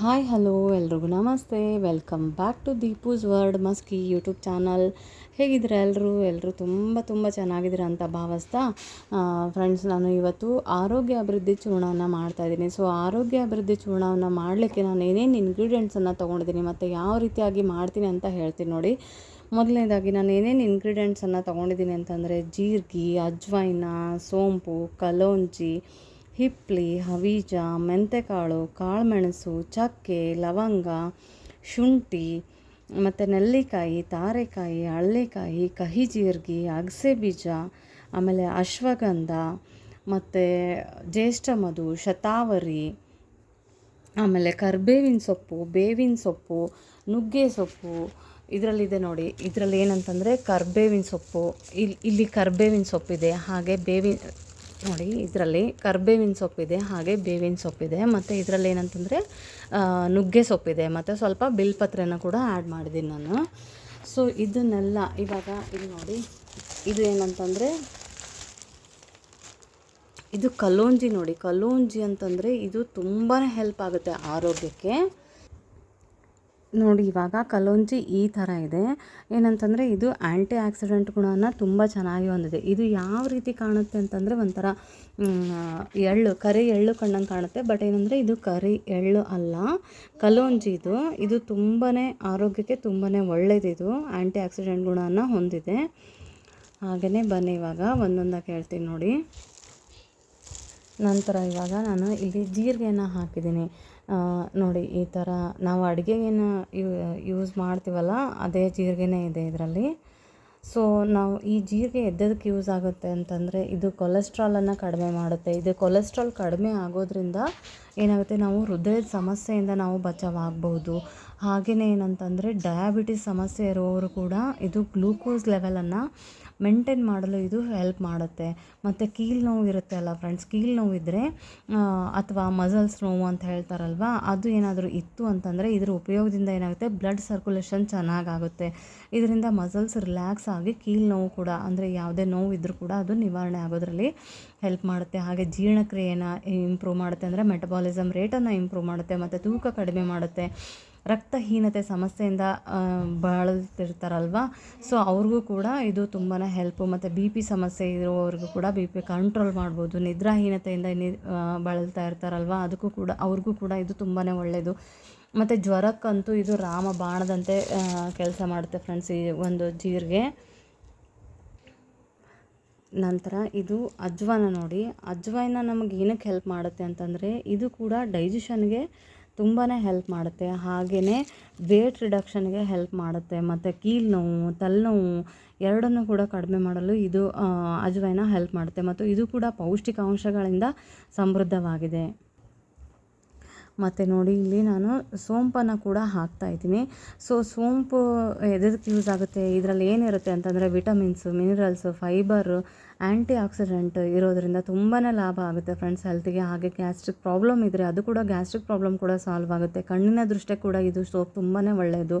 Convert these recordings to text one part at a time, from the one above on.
Hi, hello, ಎಲ್ರಿಗೂ ನಮಸ್ತೆ. Welcome back to Deepu's world, Maski YouTube channel. ಹೇಗಿದ್ರೆ ಎಲ್ಲರೂ ಎಲ್ಲರೂ ತುಂಬ ತುಂಬ ಚೆನ್ನಾಗಿದ್ದೀರ ಅಂತ ಭಾವಿಸ್ತಾ ಫ್ರೆಂಡ್ಸ್ ನಾನು ಇವತ್ತು ಆರೋಗ್ಯ ಅಭಿವೃದ್ಧಿ ಚೂರ್ಣವನ್ನು ಮಾಡ್ತಾಯಿದ್ದೀನಿ ಸೊ ಆರೋಗ್ಯ ಅಭಿವೃದ್ಧಿ ಚೂರ್ಣವನ್ನು ಮಾಡಲಿಕ್ಕೆ ನಾನು ಏನೇನು ಇಂಗ್ರೀಡಿಯೆಂಟ್ಸನ್ನು ತೊಗೊಂಡಿದ್ದೀನಿ, ಮತ್ತು ಯಾವ ರೀತಿಯಾಗಿ ಮಾಡ್ತೀನಿ ಅಂತ ಹೇಳ್ತೀನಿ ನೋಡಿ. ಮೊದಲನೇದಾಗಿ ನಾನು ಏನೇನು ಇನ್ಗ್ರೀಡಿಯೆಂಟ್ಸನ್ನು ತೊಗೊಂಡಿದ್ದೀನಿ ಅಂತಂದರೆ, ಜೀರಿಗೆ, ಅಜ್ವೈನ, ಸೋಂಪು, ಕಲೋಂಜಿ ಹಿಪ್ಲಿ, ಹವೀಜ, ಮೆಂತೆಕಾಳು, ಕಾಳುಮೆಣಸು, ಚಕ್ಕೆ, ಲವಂಗ, ಶುಂಠಿ ಮತ್ತು ನೆಲ್ಲಿಕಾಯಿ, ತಾರೆಕಾಯಿ, ಹಳ್ಳಿಕಾಯಿ ಕಹಿ ಜೀರಿಗೆ ಅಗಸೆ ಬೀಜ ಆಮೇಲೆ ಅಶ್ವಗಂಧ ಮತ್ತು ಜ್ಯೇಷ್ಠ ಮಧು, ಶತಾವರಿ, ಆಮೇಲೆ ಕರ್ಬೇವಿನ ಸೊಪ್ಪು, ಬೇವಿನ ಸೊಪ್ಪು, ನುಗ್ಗೆ ಸೊಪ್ಪು. ಇದರಲ್ಲಿದೆ ನೋಡಿ, ಇದರಲ್ಲಿ ಏನಂತಂದರೆ ಕರ್ಬೇವಿನ ಸೊಪ್ಪು. ಇಲ್ಲಿ ಇಲ್ಲಿ ಕರ್ಬೇವಿನ ಸೊಪ್ಪಿದೆ, ಹಾಗೆ ಬೇವಿನ ನೋಡಿ, ಇದರಲ್ಲಿ ಕರ್ಬೇವಿನ ಸೊಪ್ಪಿದೆ ಹಾಗೆ ಬೇವಿನ ಸೊಪ್ಪಿದೆ ಮತ್ತು ಇದರಲ್ಲಿ ಏನಂತಂದರೆ ನುಗ್ಗೆ ಸೊಪ್ಪಿದೆ ಮತ್ತು ಸ್ವಲ್ಪ ಬಿಲ್ಪತ್ರೆನ ಕೂಡ ಆ್ಯಡ್ ಮಾಡಿದ್ದೀನಿ ನಾನು. ಸೊ ಇದನ್ನೆಲ್ಲ ಇವಾಗ ಇಲ್ಲಿ ನೋಡಿ, ಇದು ಏನಂತಂದರೆ, ಇದು ಕಲೋಂಜಿ ನೋಡಿ. ಕಲೋಂಜಿ ಅಂತಂದರೆ ಇದು ತುಂಬಾ ಹೆಲ್ಪ್ ಆಗುತ್ತೆ ಆರೋಗ್ಯಕ್ಕೆ. ನೋಡಿ, ಇವಾಗ ಕಲೋಂಜಿ ಈ ಥರ ಇದೆ. ಏನಂತಂದರೆ, ಇದು ಆ್ಯಂಟಿ ಆಕ್ಸಿಡೆಂಟ್ ಗುಣನ ತುಂಬ ಚೆನ್ನಾಗಿ ಹೊಂದಿದೆ. ಇದು ಯಾವ ರೀತಿ ಕಾಣುತ್ತೆ ಅಂತಂದರೆ, ಒಂಥರ ಎಳ್ಳು, ಕರಿ ಎಳ್ಳು ಕಣ್ಣಂಗೆ ಕಾಣುತ್ತೆ. ಬಟ್ ಏನಂದರೆ, ಇದು ಕರಿ ಎಳ್ಳು ಅಲ್ಲ. ಕಲೋಂಜಿ ಇದು. ಇದು ತುಂಬಾ ಆರೋಗ್ಯಕ್ಕೆ ತುಂಬಾ ಒಳ್ಳೆಯದಿದು ಆ್ಯಂಟಿ ಆಕ್ಸಿಡೆಂಟ್ ಗುಣನ ಹೊಂದಿದೆ. ಹಾಗೆಯೇ ಬನ್ನಿ ಇವಾಗ ಒಂದೊಂದಾಗಿ ಹೇಳ್ತೀನಿ ನೋಡಿ. ನಂತರ ಇವಾಗ ನಾನು ಇಲ್ಲಿ ಜೀರಿಗೆಯನ್ನು ಹಾಕಿದ್ದೀನಿ. ನೋಡಿ, ಈ ಥರ ನಾವು ಅಡುಗೆಗೇನು ಯೂಸ್ ಮಾಡ್ತೀವಲ್ಲ, ಅದೇ ಜೀರಿಗೆನೇ ಇದೆ ಇದರಲ್ಲಿ. ಸೊ ನಾವು ಈ ಜೀರಿಗೆ ಎದ್ದದಕ್ಕೆ ಯೂಸ್ ಆಗುತ್ತೆ ಅಂತಂದರೆ, ಇದು ಕೊಲೆಸ್ಟ್ರಾಲನ್ನು ಕಡಿಮೆ ಮಾಡುತ್ತೆ. ಇದು ಕೊಲೆಸ್ಟ್ರಾಲ್ ಕಡಿಮೆ ಆಗೋದ್ರಿಂದ ಏನಾಗುತ್ತೆ, ನಾವು ಹೃದಯದ ಸಮಸ್ಯೆಯಿಂದ ನಾವು ಬಚಾವಾಗಬಹುದು. ಹಾಗೆಯೇ ಏನಂತಂದರೆ ಡಯಾಬಿಟಿಸ್ ಸಮಸ್ಯೆ ಇರುವವರು ಕೂಡ ಇದು ಗ್ಲೂಕೋಸ್ ಲೆವೆಲನ್ನು ಮೇಂಟೈನ್ ಮಾಡಲು ಇದು ಹೆಲ್ಪ್ ಮಾಡುತ್ತೆ. ಮತ್ತು ಕೀಲು ನೋವು ಇರುತ್ತೆ ಅಲ್ಲ ಫ್ರೆಂಡ್ಸ್ ಕೀಲು ನೋವು ಇದ್ದರೆ ಅಥವಾ ಮಸಲ್ಸ್ ನೋವು ಅಂತ ಹೇಳ್ತಾರಲ್ವ, ಅದು ಏನಾದರೂ ಇತ್ತು ಅಂತಂದರೆ ಇದರ ಉಪಯೋಗದಿಂದ ಏನಾಗುತ್ತೆ ಬ್ಲಡ್ ಸರ್ಕ್ಯುಲೇಷನ್ ಚೆನ್ನಾಗಾಗುತ್ತೆ. ಇದರಿಂದ ಮಸಲ್ಸ್ ರಿಲ್ಯಾಕ್ಸ್ ಆಗಿ ಕೀಲು ನೋವು ಕೂಡ, ಅಂದರೆ ಯಾವುದೇ ನೋವು ಇದ್ದರೂ ಕೂಡ ಅದು ನಿವಾರಣೆ ಆಗೋದ್ರಲ್ಲಿ ಹೆಲ್ಪ್ ಮಾಡುತ್ತೆ. ಹಾಗೆ ಜೀರ್ಣಕ್ರಿಯೆನ ಇಂಪ್ರೂವ್ ಮಾಡುತ್ತೆ ಅಂದರೆ ಮೆಟಬಾಲಿಸಮ್ ರೇಟನ್ನು ಇಂಪ್ರೂವ್ ಮಾಡುತ್ತೆ, ಮತ್ತು ತೂಕ ಕಡಿಮೆ ಮಾಡುತ್ತೆ. ರಕ್ತಹೀನತೆ ಸಮಸ್ಯೆಯಿಂದ ಬಳಲ್ತಿರ್ತಾರಲ್ವ? ಸೊ ಅವ್ರಿಗೂ ಕೂಡ ಇದು ತುಂಬಾ ಹೆಲ್ಪು ಮತ್ತು ಬಿ ಪಿ ಸಮಸ್ಯೆ ಇರುವವ್ರಿಗೂ ಕೂಡ ಬಿ ಪಿ ಕಂಟ್ರೋಲ್ ಮಾಡ್ಬೋದು. ನಿದ್ರಾಹೀನತೆಯಿಂದ ನಿ ಬಳಲ್ತಾ ಇರ್ತಾರಲ್ವ ಅದಕ್ಕೂ ಕೂಡ, ಅವ್ರಿಗೂ ಕೂಡ ಇದು ತುಂಬಾ ಒಳ್ಳೆಯದು ಮತ್ತು ಜ್ವರಕ್ಕಂತೂ ಇದು ರಾಮ ಬಾಣದಂತೆ ಕೆಲಸ ಮಾಡುತ್ತೆ ಫ್ರೆಂಡ್ಸ್ ಈ ಒಂದು ಜೀರಿಗೆ ನಂತರ ಇದು ಅಜ್ವಾನ ನೋಡಿ. ಅಜ್ವಾನ ನಮಗೆ ಏನಕ್ಕೆ ಹೆಲ್ಪ್ ಮಾಡುತ್ತೆ ಅಂತಂದರೆ, ಇದು ಕೂಡ ಡೈಜೆಷನ್ಗೆ ತುಂಬಾ ಹೆಲ್ಪ್ ಮಾಡುತ್ತೆ. ಹಾಗೆಯೇ ವೇಟ್ ರಿಡಕ್ಷನ್ಗೆ ಹೆಲ್ಪ್ ಮಾಡುತ್ತೆ. ಮತ್ತು ಕೀಲು ನೋವು ತಲೆನೋವು ಎರಡನ್ನೂ ಕೂಡ ಕಡಿಮೆ ಮಾಡಲು ಇದು ಅಜವಾಯಿನ ಹೆಲ್ಪ್ ಮಾಡುತ್ತೆ. ಮತ್ತು ಇದು ಕೂಡ ಪೌಷ್ಟಿಕಾಂಶಗಳಿಂದ ಸಮೃದ್ಧವಾಗಿದೆ. ಮತ್ತು ನೋಡಿ ಇಲ್ಲಿ ನಾನು ಸೋಂಪನ್ನು ಕೂಡ ಹಾಕ್ತಾ ಇದ್ದೀನಿ. ಸೊ ಸೋಂಪು ಎದಕ್ಕೆ ಯೂಸ್ ಆಗುತ್ತೆ? ಇದರಲ್ಲಿ ಏನಿರುತ್ತೆ ಅಂತಂದರೆ vitamins minerals fibre antioxidant ಇರೋದರಿಂದ ತುಂಬಾ ಲಾಭ ಆಗುತ್ತೆ ಫ್ರೆಂಡ್ಸ್ ಹೆಲ್ತಿಗೆ ಹಾಗೆ ಗ್ಯಾಸ್ಟ್ರಿಕ್ ಪ್ರಾಬ್ಲಮ್ ಇದ್ದರೆ ಅದು ಕೂಡ ಗ್ಯಾಸ್ಟ್ರಿಕ್ ಪ್ರಾಬ್ಲಮ್ ಕೂಡ ಸಾಲ್ವ್ ಆಗುತ್ತೆ. ಕಣ್ಣಿನ ದೃಷ್ಟಿ ಕೂಡ ಇದು ಸೋಪ್ ತುಂಬಾ ಒಳ್ಳೆಯದು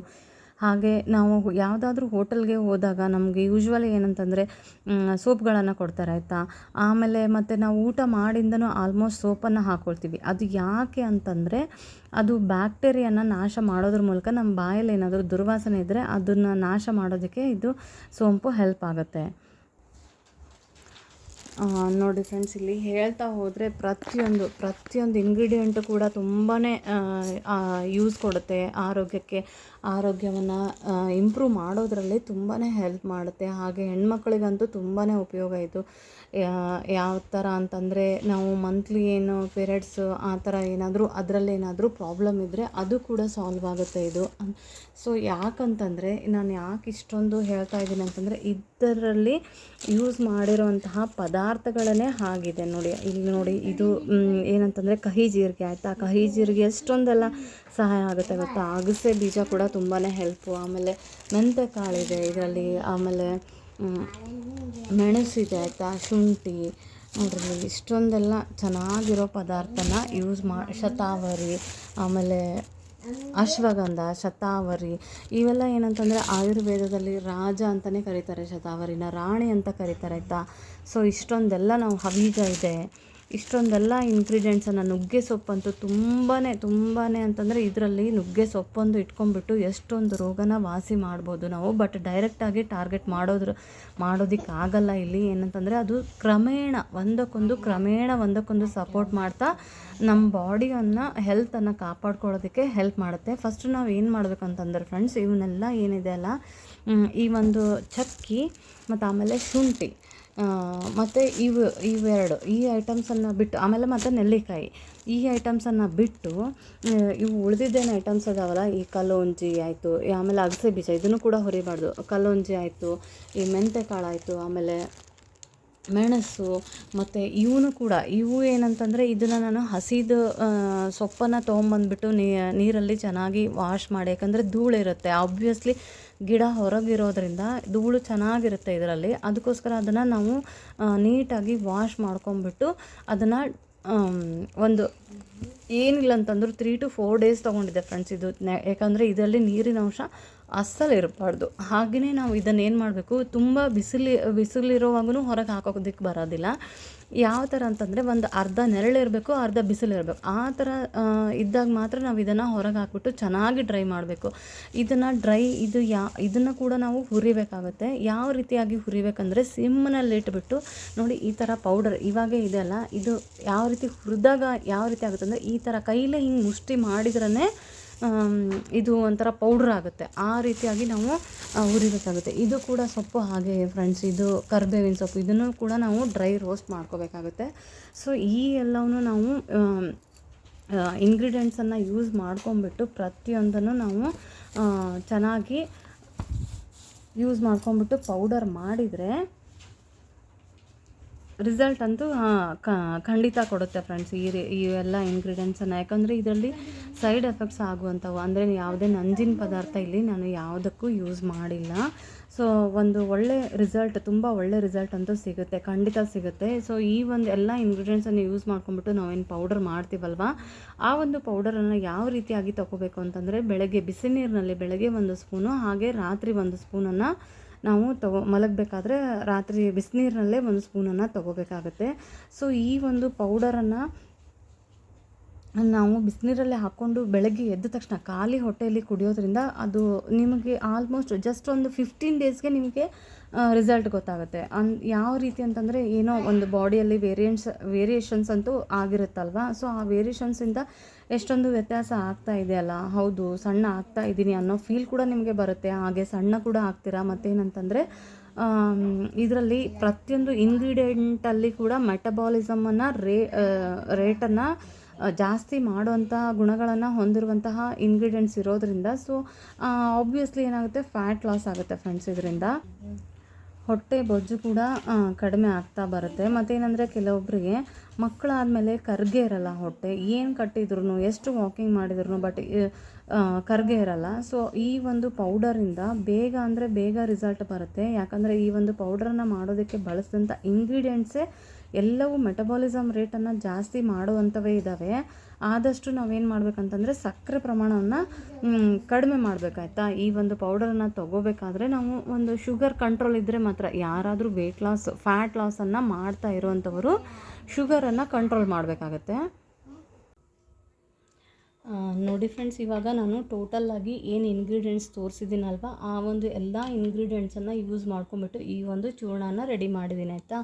ಹಾಗೆ ನಾವು ಯಾವುದಾದ್ರೂ ಹೋಟೆಲ್ಗೆ ಹೋದಾಗ ನಮಗೆ ಯೂಶ್ವಲಿ ಏನಂತಂದರೆ ಸೋಪ್ಗಳನ್ನು ಕೊಡ್ತಾರೆ ಆಯಿತಾ? ಆಮೇಲೆ ಮತ್ತು ನಾವು ಊಟ ಮಾಡಿಂದನೂ ಆಲ್ಮೋಸ್ಟ್ ಸೋಪನ್ನು ಹಾಕ್ಕೊಳ್ತೀವಿ ಅದು ಯಾಕೆ ಅಂತಂದರೆ, ಅದು ಬ್ಯಾಕ್ಟೀರಿಯಾನ ನಾಶ ಮಾಡೋದ್ರ ಮೂಲಕ ನಮ್ಮ ಬಾಯಲ್ಲಿ ಏನಾದರೂ ದುರ್ವಾಸನೆ ಇದ್ದರೆ ಅದನ್ನು ನಾಶ ಮಾಡೋದಕ್ಕೆ ಇದು ಸೋಂಪು ಹೆಲ್ಪ್ ಆಗುತ್ತೆ. ನೋಡಿ ಫ್ರೆಂಡ್ಸ್ ಇಲ್ಲಿ ಹೇಳ್ತಾ ಹೋದರೆ ಪ್ರತಿಯೊಂದು ಪ್ರತಿಯೊಂದು ಇಂಗ್ರೀಡಿಯೆಂಟು ಕೂಡ ತುಂಬಾ ಯೂಸ್ ಕೊಡುತ್ತೆ ಆರೋಗ್ಯಕ್ಕೆ. ಆರೋಗ್ಯವನ್ನು ಇಂಪ್ರೂವ್ ಮಾಡೋದರಲ್ಲಿ ತುಂಬಾ ಹೆಲ್ಪ್ ಮಾಡುತ್ತೆ. ಹಾಗೆ ಹೆಣ್ಮಕ್ಳಿಗಂತೂ ತುಂಬಾ ಉಪಯೋಗ ಇತ್ತು ಯಾವ ಥರ ಅಂತಂದರೆ ನಾವು ಮಂತ್ಲಿ ಏನು ಪೀರಿಯಡ್ಸು ಆ ಥರ ಏನಾದರೂ, ಅದರಲ್ಲಿ ಏನಾದರೂ ಪ್ರಾಬ್ಲಮ್ ಇದ್ದರೆ ಅದು ಕೂಡ ಸಾಲ್ವ್ ಆಗುತ್ತೆ ಇದು. ಸೊ ಯಾಕಂತಂದರೆ ನಾನು ಯಾಕೆ ಇಷ್ಟೊಂದು ಹೇಳ್ತಾ ಇದ್ದೀನಿ ಅಂತಂದರೆ ಇದರಲ್ಲಿ ಯೂಸ್ ಮಾಡಿರೋಂತಹ ಪದಾರ್ಥಗಳನ್ನೇ ಆಗಿದೆ ನೋಡಿ. ಇಲ್ಲಿ ನೋಡಿ ಇದು ಏನಂತಂದರೆ ಕಹಿ ಜೀರಿಗೆ ಆಯಿತಾ? ಕಹಿ ಜೀರಿಗೆ ಎಷ್ಟೊಂದೆಲ್ಲ ಸಹಾಯ ಆಗುತ್ತೆ ಗೊತ್ತಾ? ಅಗಸೆ ಬೀಜ ಕೂಡ ತುಂಬಾ ಹೆಲ್ಪು ಆಮೇಲೆ ಮೆಂತ್ಯ ಕಾಳಿದೆ ಇದರಲ್ಲಿ. ಆಮೇಲೆ ಮೆಣಸಿದೆ ಆಯಿತಾ? ಶುಂಠಿ. ನೋಡ್ರಿ ಇಷ್ಟೊಂದೆಲ್ಲ ಚೆನ್ನಾಗಿರೋ ಪದಾರ್ಥನ ಯೂಸ್ ಮಾ, ಶತಾವರಿ, ಆಮೇಲೆ ಅಶ್ವಗಂಧ, ಶತಾವರಿ. ಇವೆಲ್ಲ ಏನಂತಂದರೆ ಆಯುರ್ವೇದದಲ್ಲಿ ರಾಜ ಅಂತಲೇ ಕರೀತಾರೆ, ಶತಾವರಿನ ರಾಣಿ ಅಂತ ಕರೀತಾರೆ ಆಯಿತಾ? ಸೊ ಇಷ್ಟೊಂದೆಲ್ಲ ನಾವು ಹವೀಜ ಇದೆ. ಇಷ್ಟೊಂದೆಲ್ಲ ಇಂಗ್ರೀಡಿಯೆಂಟ್ಸನ್ನು ನುಗ್ಗೆ ಸೊಪ್ಪಂತೂ ತುಂಬಾ ತುಂಬಾ ಅಂತಂದರೆ ಇದರಲ್ಲಿ ನುಗ್ಗೆ ಸೊಪ್ಪೊಂದು ಇಟ್ಕೊಂಡ್ಬಿಟ್ಟು ಎಷ್ಟೊಂದು ರೋಗನ ವಾಸಿ ಮಾಡ್ಬೋದು ನಾವು. ಬಟ್ ಡೈರೆಕ್ಟಾಗಿ ಟಾರ್ಗೆಟ್ ಮಾಡೋದ್ರ, ಮಾಡೋದಕ್ಕಾಗಲ್ಲ ಇಲ್ಲಿ. ಏನಂತಂದರೆ ಅದು ಕ್ರಮೇಣ, ಒಂದಕ್ಕೊಂದು ಕ್ರಮೇಣ ಒಂದಕ್ಕೊಂದು ಸಪೋರ್ಟ್ ಮಾಡ್ತಾ ನಮ್ಮ ಬಾಡಿಯನ್ನು ಹೆಲ್ತನ್ನು ಕಾಪಾಡ್ಕೊಳ್ಳೋದಕ್ಕೆ ಹೆಲ್ಪ್ ಮಾಡುತ್ತೆ. ಫಸ್ಟ್ ನಾವು ಏನು ಮಾಡಬೇಕು ಅಂತಂದ್ರೆ ಫ್ರೆಂಡ್ಸ್ ಇವನ್ನೆಲ್ಲ ಏನಿದೆ ಅಲ್ಲ ಈ ಒಂದು ಚಕ್ಕಿ, ಮತ್ತು ಆಮೇಲೆ ಶುಂಠಿ. ಮತ್ತು ಇವು, ಇವೆರಡು, ಈ ಐಟಮ್ಸನ್ನು ಬಿಟ್ಟು, ಆಮೇಲೆ ಮತ್ತು ನೆಲ್ಲಿಕಾಯಿ. ಈ ಐಟಮ್ಸನ್ನು ಬಿಟ್ಟು ಇವು ಉಳಿದಿದ್ದೇನು ಐಟಮ್ಸ್ ಅದಾವಲ್ಲ, ಈ ಕಲ್ಲೊಂಜಿ ಆಯಿತು ಆಮೇಲೆ ಅಗಸೆ ಬೀಜ, ಇದನ್ನು ಕೂಡ ಹುರಿಬಾರ್ದು. ಕಲ್ಲೊಂಜಿ ಆಯಿತು, ಈ ಮೆಂತೆ ಕಾಳು ಆಯಿತು, ಆಮೇಲೆ ಮೆಣಸು, ಮತ್ತು ಇವನು ಕೂಡ. ಇವು ಏನಂತಂದರೆ, ಇದನ್ನು ನಾನು ಹಸಿದು ಸೊಪ್ಪನ್ನು ತೊಗೊಂಬಂದ್ಬಿಟ್ಟು ನೀರಲ್ಲಿ ಚೆನ್ನಾಗಿ ವಾಶ್ ಮಾಡಿ, ಯಾಕಂದರೆ ಧೂಳಿರುತ್ತೆ. ಆಬ್ವಿಯಸ್ಲಿ ಗಿಡ ಹೊರಗಿರೋದ್ರಿಂದ ಧೂಳು ಚೆನ್ನಾಗಿರುತ್ತೆ ಇದರಲ್ಲಿ. ಅದಕ್ಕೋಸ್ಕರ ಅದನ್ನು ನಾವು ನೀಟಾಗಿ ವಾಶ್ ಮಾಡ್ಕೊಂಬಿಟ್ಟು ಅದನ್ನು ಒಂದು ಏನಿಲ್ಲ ಅಂತಂದ್ರೂ ತ್ರೀ ಟು ಫೋರ್ ಡೇಸ್ ತೊಗೊಂಡಿದ್ದೆ ಫ್ರೆಂಡ್ಸ್ ಇದು. ಯಾಕಂದರೆ ಇದರಲ್ಲಿ ನೀರಿನ ಅಂಶ ಅಸ್ಸಲು ಇರಬಾರ್ದು. ಹಾಗೆಯೇ ನಾವು ಇದನ್ನು ಏನು ಮಾಡಬೇಕು? ತುಂಬ ಬಿಸಿಲಿ ಬಿಸಿಲಿರುವಾಗೂ ಹೊರಗೆ ಹಾಕೋದಕ್ಕೆ ಬರೋದಿಲ್ಲ. ಯಾವ ಥರ ಅಂತಂದರೆ ಒಂದು ಅರ್ಧ ನೆರಳಿರಬೇಕು ಅರ್ಧ ಬಿಸಿಲು ಇರಬೇಕು. ಆ ಥರ ಇದ್ದಾಗ ಮಾತ್ರ ನಾವು ಇದನ್ನು ಹೊರಗೆ ಹಾಕ್ಬಿಟ್ಟು ಚೆನ್ನಾಗಿ ಡ್ರೈ ಮಾಡಬೇಕು. ಇದನ್ನು ಡ್ರೈ, ಇದು ಯಾ, ಇದನ್ನು ಕೂಡ ನಾವು ಹುರಿಬೇಕಾಗುತ್ತೆ. ಯಾವ ರೀತಿಯಾಗಿ ಹುರಿಬೇಕಂದ್ರೆ ಸಿಮ್ಮನಲ್ಲಿ ಇಟ್ಬಿಟ್ಟು ನೋಡಿ ಈ ಥರ ಪೌಡರ್ ಇವಾಗೇ ಇದೆ ಅಲ್ಲ, ಇದು ಯಾವ ರೀತಿ ಹುರಿದಾಗ ಯಾವ ರೀತಿ ಆಗುತ್ತೆ ಅಂದರೆ ಈ ಥರ ಕೈಲೇ ಹಿಂಗೆ ಮುಷ್ಟಿ ಮಾಡಿದ್ರೇ ಇದು ಒಂಥರ ಪೌಡ್ರ್ ಆಗುತ್ತೆ. ಆ ರೀತಿಯಾಗಿ ನಾವು ಹುರಿಬೇಕಾಗುತ್ತೆ. ಇದು ಕೂಡ ಸೊಪ್ಪು ಹಾಗೆ ಫ್ರೆಂಡ್ಸ್ ಇದು ಕರ್ಬೇವಿನ ಸೊಪ್ಪು, ಇದನ್ನು ಕೂಡ ನಾವು ಡ್ರೈ ರೋಸ್ಟ್ ಮಾಡ್ಕೋಬೇಕಾಗುತ್ತೆ. ಸೊ ಈ ಎಲ್ಲವನ್ನೂ ನಾವು ಇಂಗ್ರೀಡಿಯೆಂಟ್ಸನ್ನು ಯೂಸ್ ಮಾಡ್ಕೊಂಬಿಟ್ಟು ಪ್ರತಿಯೊಂದನ್ನು ನಾವು ಚೆನ್ನಾಗಿ ಯೂಸ್ ಮಾಡ್ಕೊಂಬಿಟ್ಟು ಪೌಡರ್ ಮಾಡಿದರೆ ರಿಸಲ್ಟ್ ಅಂತೂ ಖಂಡಿತ ಕೊಡುತ್ತೆ ಫ್ರೆಂಡ್ಸ್ ಈ ರೀ ಇವೆಲ್ಲ ಇಂಗ್ರೀಡಿಯೆಂಟ್ಸನ್ನು ಯಾಕಂದರೆ ಇದರಲ್ಲಿ ಸೈಡ್ ಎಫೆಕ್ಟ್ಸ್ ಆಗುವಂಥವು ಅಂದರೆ ಯಾವುದೇ ನಂಜಿನ ಪದಾರ್ಥ ಇಲ್ಲಿ ನಾನು ಯಾವುದಕ್ಕೂ ಯೂಸ್ ಮಾಡಿಲ್ಲ. ಸೊ ಒಂದು ಒಳ್ಳೆ ರಿಸಲ್ಟ್, ತುಂಬ ಒಳ್ಳೆ ರಿಸಲ್ಟ್ ಅಂತೂ ಸಿಗುತ್ತೆ, ಖಂಡಿತ ಸಿಗುತ್ತೆ. ಸೊ ಈ ಒಂದು ಎಲ್ಲ ಇಂಗ್ರೀಡಿಯೆಂಟ್ಸನ್ನು ಯೂಸ್ ಮಾಡ್ಕೊಂಡ್ಬಿಟ್ಟು ನಾವೇನು ಪೌಡರ್ ಮಾಡ್ತೀವಲ್ವ? ಆ ಒಂದು ಪೌಡರನ್ನು ಯಾವ ರೀತಿಯಾಗಿ ತಗೋಬೇಕು ಅಂತಂದರೆ ಬೆಳಗ್ಗೆ ಬಿಸಿ ನೀರಿನಲ್ಲಿ ಬೆಳಗ್ಗೆ ಒಂದು ಸ್ಪೂನು, ಹಾಗೆ ರಾತ್ರಿ ಒಂದು ಸ್ಪೂನನ್ನು ನಾವು ತಗೋ, ಮಲಗಬೇಕಾದ್ರೆ ರಾತ್ರಿ ಬಿಸಿನೀರಿನಲ್ಲೇ ಒಂದು ಸ್ಪೂನನ್ನು ತಗೋಬೇಕಾಗತ್ತೆ. ಸೊ ಈ ಒಂದು ಪೌಡರನ್ನು ನಾವು ಬಿಸಿನೀರಲ್ಲೇ ಹಾಕ್ಕೊಂಡು ಬೆಳಗ್ಗೆ ಎದ್ದ ತಕ್ಷಣ ಖಾಲಿ ಹೊಟ್ಟೆಯಲ್ಲಿ ಕುಡಿಯೋದ್ರಿಂದ ಅದು ನಿಮಗೆ ಆಲ್ಮೋಸ್ಟ್ ಜಸ್ಟ್ ಒಂದು ಫಿಫ್ಟೀನ್ ಡೇಸ್ಗೆ ನಿಮಗೆ ರಿಸಲ್ಟ್ ಗೊತ್ತಾಗುತ್ತೆ. ಅನ್, ಯಾವ ರೀತಿ ಅಂತಂದರೆ ಏನೋ ಒಂದು ಬಾಡಿಯಲ್ಲಿ ವೇರಿಯೆಂಟ್ಸ್ ವೇರಿಯೇಷನ್ಸ್ ಅಂತೂ ಆಗಿರುತ್ತಲ್ವ? ಸೊ ಆ ವೇರಿಯೇಷನ್ಸಿಂದ ಎಷ್ಟೊಂದು ವ್ಯತ್ಯಾಸ ಆಗ್ತಾ ಇದೆ ಅಲ್ಲ ಹೌದು, ಸಣ್ಣ ಆಗ್ತಾ ಇದ್ದೀನಿ ಅನ್ನೋ ಫೀಲ್ ಕೂಡ ನಿಮಗೆ ಬರುತ್ತೆ. ಹಾಗೆ ಸಣ್ಣ ಕೂಡ ಆಗ್ತೀರಾ? ಮತ್ತೇನಂತಂದರೆ ಇದರಲ್ಲಿ ಪ್ರತಿಯೊಂದು ಇಂಗ್ರೀಡಿಯೆಂಟಲ್ಲಿ ಕೂಡ ಮೆಟಬಾಲಿಸಮನ್ನು ರೇ ರೇಟನ್ನು ಜಾಸ್ತಿ ಮಾಡುವಂತಹ ಗುಣಗಳನ್ನು ಹೊಂದಿರುವಂತಹ ಇಂಗ್ರೀಡಿಯೆಂಟ್ಸ್ ಇರೋದ್ರಿಂದ ಸೊ ಆಬ್ವಿಯಸ್ಲಿ ಏನಾಗುತ್ತೆ? ಫ್ಯಾಟ್ ಲಾಸ್ ಆಗುತ್ತೆ ಫ್ರೆಂಡ್ಸ್ ಇದರಿಂದ. ಹೊಟ್ಟೆ ಬೊಜ್ಜು ಕೂಡ ಕಡಿಮೆ ಆಗ್ತಾ ಬರುತ್ತೆ. ಮತ್ತೇನಂದರೆ ಕೆಲವೊಬ್ಬರಿಗೆ ಮಕ್ಕಳಾದಮೇಲೆ ಕರ್ಗೆ ಇರಲ್ಲ ಹೊಟ್ಟೆ. ಏನು ಕಟ್ಟಿದ್ರು ಎಷ್ಟು ವಾಕಿಂಗ್ ಮಾಡಿದ್ರು ಬಟ್ ಕರ್ಗೆ ಇರಲ್ಲ. ಸೊ ಈ ಒಂದು ಪೌಡರಿಂದ ಬೇಗ ಅಂದರೆ ಬೇಗ ರಿಸಲ್ಟ್ ಬರುತ್ತೆ. ಯಾಕಂದರೆ ಈ ಒಂದು ಪೌಡರನ್ನು ಮಾಡೋದಕ್ಕೆ ಬಳಸಿದಂಥ ಇಂಗ್ರೀಡಿಯೆಂಟ್ಸೇ ಎಲ್ಲವೂ ಮೆಟಬಾಲಿಸಮ್ ರೇಟನ್ನು ಜಾಸ್ತಿ ಮಾಡುವಂಥವೇ ಇದ್ದಾವೆ. ಆದಷ್ಟು ನಾವೇನು ಮಾಡಬೇಕಂತಂದರೆ ಸಕ್ಕರೆ ಪ್ರಮಾಣವನ್ನು ಕಡಿಮೆ ಮಾಡಬೇಕಾಯ್ತಾ? ಈ ಒಂದು ಪೌಡರನ್ನು ತೊಗೋಬೇಕಾದ್ರೆ ನಾವು ಒಂದು ಶುಗರ್ ಕಂಟ್ರೋಲ್ ಇದ್ದರೆ ಮಾತ್ರ, ಯಾರಾದರೂ ವೆಯ್ಟ್ ಲಾಸ್ ಫ್ಯಾಟ್ ಲಾಸನ್ನು ಮಾಡ್ತಾ ಇರುವಂಥವರು ಶುಗರನ್ನು ಕಂಟ್ರೋಲ್ ಮಾಡಬೇಕಾಗತ್ತೆ. ನೋಡಿ ಫ್ರೆಂಡ್ಸ್ ಇವಾಗ ನಾನು ಟೋಟಲ್ಲಾಗಿ ಏನು ಇಂಗ್ರೀಡಿಯೆಂಟ್ಸ್ ತೋರಿಸಿದ್ದೀನಲ್ವ? ಆ ಒಂದು ಎಲ್ಲ ಇಂಗ್ರೀಡಿಯೆಂಟ್ಸನ್ನು ಯೂಸ್ ಮಾಡ್ಕೊಂಬಿಟ್ಟು ಈ ಒಂದು ಚೂರ್ಣನ ರೆಡಿ ಮಾಡಿದ್ದೀನಿ ಆಯಿತಾ?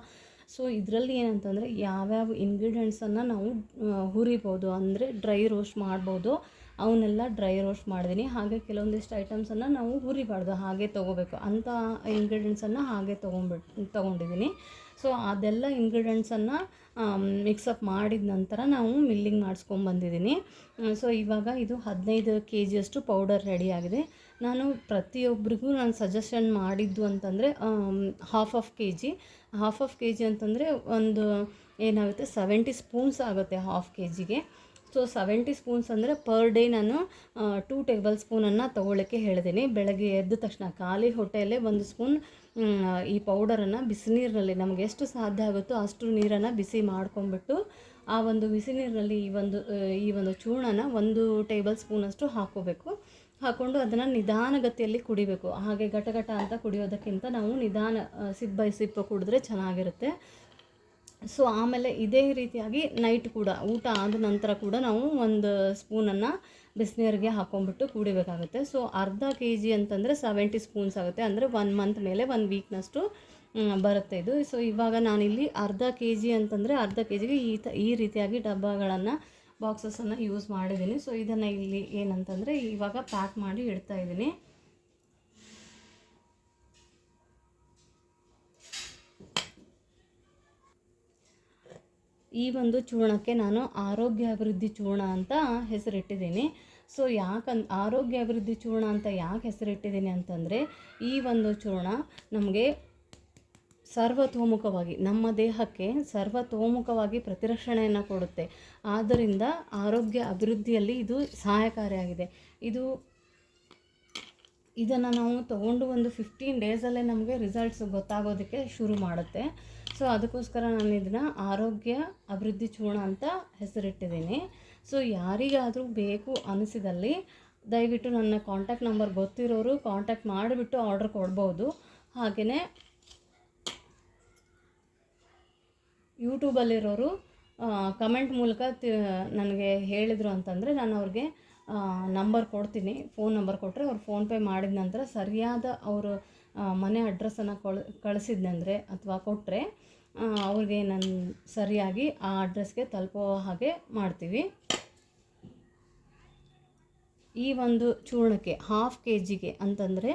ಸೊ ಇದರಲ್ಲಿ ಏನಂತಂದರೆ ಯಾವ್ಯಾವ ಇಂಗ್ರೀಡಿಯೆಂಟ್ಸನ್ನು ನಾವು ಹುರಿಬೋದು, ಅಂದರೆ ಡ್ರೈ ರೋಸ್ಟ್ ಮಾಡ್ಬೋದು, ಅವನ್ನೆಲ್ಲ ಡ್ರೈ ರೋಸ್ಟ್ ಮಾಡಿದ್ದೀನಿ ಹಾಗೆ ಕೆಲವೊಂದಿಷ್ಟು ಐಟಮ್ಸನ್ನು ನಾವು ಹುರಿಬಾರ್ದು, ಹಾಗೆ ತೊಗೋಬೇಕು. ಅಂಥ ಇಂಗ್ರೀಡಿಯೆಂಟ್ಸನ್ನು ಹಾಗೆ ತೊಗೊಂಡ್ಬಿಟ್ಟು ತೊಗೊಂಡಿದ್ದೀನಿ ಸೊ ಅದೆಲ್ಲ ಇಂಗ್ರೀಡಿಯೆಂಟ್ಸನ್ನು ಮಿಕ್ಸಪ್ ಮಾಡಿದ ನಂತರ ನಾವು ಮಿಲ್ಲಿಂಗ್ ಮಾಡಿಸ್ಕೊಂಬಂದಿದ್ದೀನಿ ಸೊ ಇವಾಗ ಇದು ಹದಿನೈದು ಕೆ ಜಿಯಷ್ಟು ಪೌಡರ್ ರೆಡಿಯಾಗಿದೆ ನಾನು ಪ್ರತಿಯೊಬ್ಬರಿಗೂ ನಾನು ಸಜೆಷನ್ ಮಾಡಿದ್ದು ಅಂತಂದರೆ half of K G half of K G ಅಂತಂದರೆ ಒಂದು ಏನಾಗುತ್ತೆ? ಸೆವೆಂಟಿ ಸ್ಪೂನ್ಸ್ ಆಗುತ್ತೆ ಹಾಫ್ ಕೆ ಜಿಗೆ ಸೊ ಸೆವೆಂಟಿ ಸ್ಪೂನ್ಸ್ ಅಂದರೆ ಪರ್ ಡೇ ನಾನು ಟೂ ಟೇಬಲ್ ಸ್ಪೂನನ್ನು ತೊಗೊಳ್ಳೋಕ್ಕೆ ಹೇಳಿದ್ದೀನಿ ಬೆಳಗ್ಗೆ ಎದ್ದ ತಕ್ಷಣ ಖಾಲಿ ಹೊಟ್ಟೆಯಲ್ಲೇ ಒಂದು ಸ್ಪೂನ್ ಈ ಪೌಡರನ್ನು ಬಿಸಿನೀರಿನಲ್ಲಿ ನಮಗೆ ಎಷ್ಟು ಸಾಧ್ಯ ಆಗುತ್ತೋ ಅಷ್ಟು ನೀರನ್ನು ಬಿಸಿ ಮಾಡ್ಕೊಂಬಿಟ್ಟು ಆ ಒಂದು ಬಿಸಿ ನೀರಿನಲ್ಲಿ ಈ ಒಂದು ಈ ಒಂದು ಚೂರ್ಣನ ಒಂದು ಟೇಬಲ್ ಸ್ಪೂನಷ್ಟು ಹಾಕ್ಕೋಬೇಕು. ಹಾಕ್ಕೊಂಡು ಅದನ್ನು ನಿಧಾನಗತಿಯಲ್ಲಿ ಕುಡಿಬೇಕು. ಹಾಗೆ ಘಟ ಘಟ ಅಂತ ಕುಡಿಯೋದಕ್ಕಿಂತ ನಾವು ನಿಧಾನ ಸಿಪ್ ಬೈ ಸಿಪ್ ಕುಡಿದ್ರೆ ಚೆನ್ನಾಗಿರುತ್ತೆ. ಸೊ, ಆಮೇಲೆ ಇದೇ ರೀತಿಯಾಗಿ ನೈಟ್ ಕೂಡ, ಊಟ ಆದ ನಂತರ ಕೂಡ ನಾವು ಒಂದು ಸ್ಪೂನನ್ನು ಬಿಸಿನೀರಿಗೆ ಹಾಕೊಂಡ್ಬಿಟ್ಟು ಕುಡಿಬೇಕಾಗುತ್ತೆ. ಸೊ, ಅರ್ಧ ಕೆ ಜಿ ಅಂತಂದರೆ ಸೆವೆಂಟಿ ಸ್ಪೂನ್ಸ್ ಆಗುತ್ತೆ. ಅಂದರೆ ಒನ್ ಮಂತ್ ಮೇಲೆ ಒನ್ ವೀಕ್ನಷ್ಟು ಬರುತ್ತೆ ಇದು. ಸೊ, ಇವಾಗ ನಾನಿಲ್ಲಿ ಅರ್ಧ ಕೆ ಜಿ ಅಂತಂದರೆ ಅರ್ಧ ಕೆ ಜಿಗೆ ಈ ತ, ಈ ರೀತಿಯಾಗಿ ಡಬ್ಬಗಳನ್ನು ಬಾಕ್ಸಸನ್ನು ಯೂಸ್ ಮಾಡಿದ್ದೀನಿ ಸೊ ಇದನ್ನು ಇಲ್ಲಿ ಏನಂತಂದರೆ ಇವಾಗ ಪ್ಯಾಕ್ ಮಾಡಿ ಇಡ್ತಾ ಇದ್ದೀನಿ ಈ ಒಂದು ಚೂರ್ಣಕ್ಕೆ ನಾನು ಆರೋಗ್ಯ ಅಭಿವೃದ್ಧಿ ಚೂರ್ಣ ಅಂತ ಹೆಸರಿಟ್ಟಿದ್ದೀನಿ ಸೊ ಯಾಕಂದ್ ಆರೋಗ್ಯ ಅಭಿವೃದ್ಧಿ ಚೂರ್ಣ ಅಂತ ಯಾಕೆ ಹೆಸರಿಟ್ಟಿದ್ದೀನಿ ಅಂತಂದರೆ ಈ ಒಂದು ಚೂರ್ಣ ನಮಗೆ ಸರ್ವತೋಮುಖವಾಗಿ, ನಮ್ಮ ದೇಹಕ್ಕೆ ಸರ್ವತೋಮುಖವಾಗಿ ಪ್ರತಿರಕ್ಷಣೆಯನ್ನು ಕೊಡುತ್ತೆ. ಆದ್ದರಿಂದ ಆರೋಗ್ಯ ಅಭಿವೃದ್ಧಿಯಲ್ಲಿ ಇದು ಸಹಾಯಕಾರಿಯಾಗಿದೆ. ಇದು, ಇದನ್ನು ನಾವು ತೊಗೊಂಡು ಒಂದು ಫಿಫ್ಟೀನ್ ಡೇಸಲ್ಲೇ ನಮಗೆ ರಿಸಲ್ಟ್ಸ್ ಗೊತ್ತಾಗೋದಕ್ಕೆ ಶುರು ಮಾಡುತ್ತೆ. ಸೊ ಅದಕ್ಕೋಸ್ಕರ ನಾನು ಇದನ್ನು ಆರೋಗ್ಯ ಅಭಿವೃದ್ಧಿ ಚೂರ್ಣ ಅಂತ ಹೆಸರಿಟ್ಟಿದ್ದೀನಿ. ಸೊ ಯಾರಿಗಾದರೂ ಬೇಕು ಅನಿಸಿದಲ್ಲಿ ದಯವಿಟ್ಟು ನನ್ನ ಕಾಂಟ್ಯಾಕ್ಟ್ ನಂಬರ್ ಗೊತ್ತಿರೋರು ಕಾಂಟ್ಯಾಕ್ಟ್ ಮಾಡಿಬಿಟ್ಟು ಆರ್ಡ್ರ್ ಕೊಡ್ಬೋದು. ಹಾಗೆಯೇ ಯೂಟ್ಯೂಬಲ್ಲಿರೋರು ಕಮೆಂಟ್ ಮೂಲಕ ತಿ, ನನಗೆ ಹೇಳಿದರು ಅಂತಂದರೆ ನಾನು ಅವ್ರಿಗೆ ನಂಬರ್ ಕೊಡ್ತೀನಿ, ಫೋನ್ ನಂಬರ್ ಕೊಟ್ಟರೆ ಅವ್ರು ಫೋನ್ಪೇ ಮಾಡಿದ ನಂತರ ಸರಿಯಾದ ಅವರು ಮನೆ ಅಡ್ರೆಸ್ಸನ್ನು ಕಳ್ ಕಳಿಸಿದ್ನಂದರೆ ಅಥವಾ ಕೊಟ್ಟರೆ ಅವ್ರಿಗೆ ನಾನು ಸರಿಯಾಗಿ ಆ ಅಡ್ರೆಸ್ಗೆ ತಲುಪೋ ಹಾಗೆ ಮಾಡ್ತೀವಿ. ಈ ಒಂದು ಚೂರ್ಣಕ್ಕೆ ಹಾಫ್ ಕೆ ಜಿಗೆ ಅಂತಂದರೆ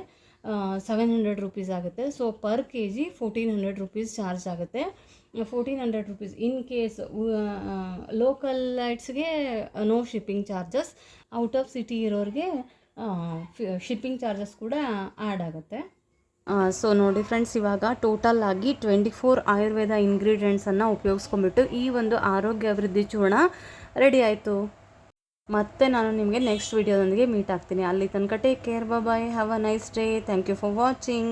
ಸೆವೆನ್ ಹಂಡ್ರೆಡ್ ರುಪೀಸ್ ಆಗುತ್ತೆ. So per K G fourteen hundred rupees charge ಆಗುತ್ತೆ. Fourteen hundred rupees in case local ಲೈಟ್ಸ್ಗೆ no shipping charges out of city ಇರೋರಿಗೆ ಶಿಪ್ಪಿಂಗ್ ಚಾರ್ಜಸ್ ಕೂಡ ಆ್ಯಡ್ ಆಗುತ್ತೆ. ಸೊ ನೋಡಿ ಫ್ರೆಂಡ್ಸ್ ಇವಾಗ ಟೋಟಲ್ ಆಗಿ ಟ್ವೆಂಟಿ ಫೋರ್ ಆಯುರ್ವೇದ ಇಂಗ್ರೀಡಿಯೆಂಟ್ಸನ್ನು ಉಪಯೋಗಿಸ್ಕೊಂಡ್ಬಿಟ್ಟು ಈ ಒಂದು ಆರೋಗ್ಯ ಅಭಿವೃದ್ಧಿ ಚೂರ್ಣ ರೆಡಿ ಆಯಿತು. ಮತ್ತೆ ನಾನು ನಿಮಗೆ ನೆಕ್ಸ್ಟ್ ವೀಡಿಯೋದೊಂದಿಗೆ ಮೀಟ್ ಆಗ್ತೀನಿ. ಅಲ್ಲಿ ತನಕ take care bye have a nice day thank you for watching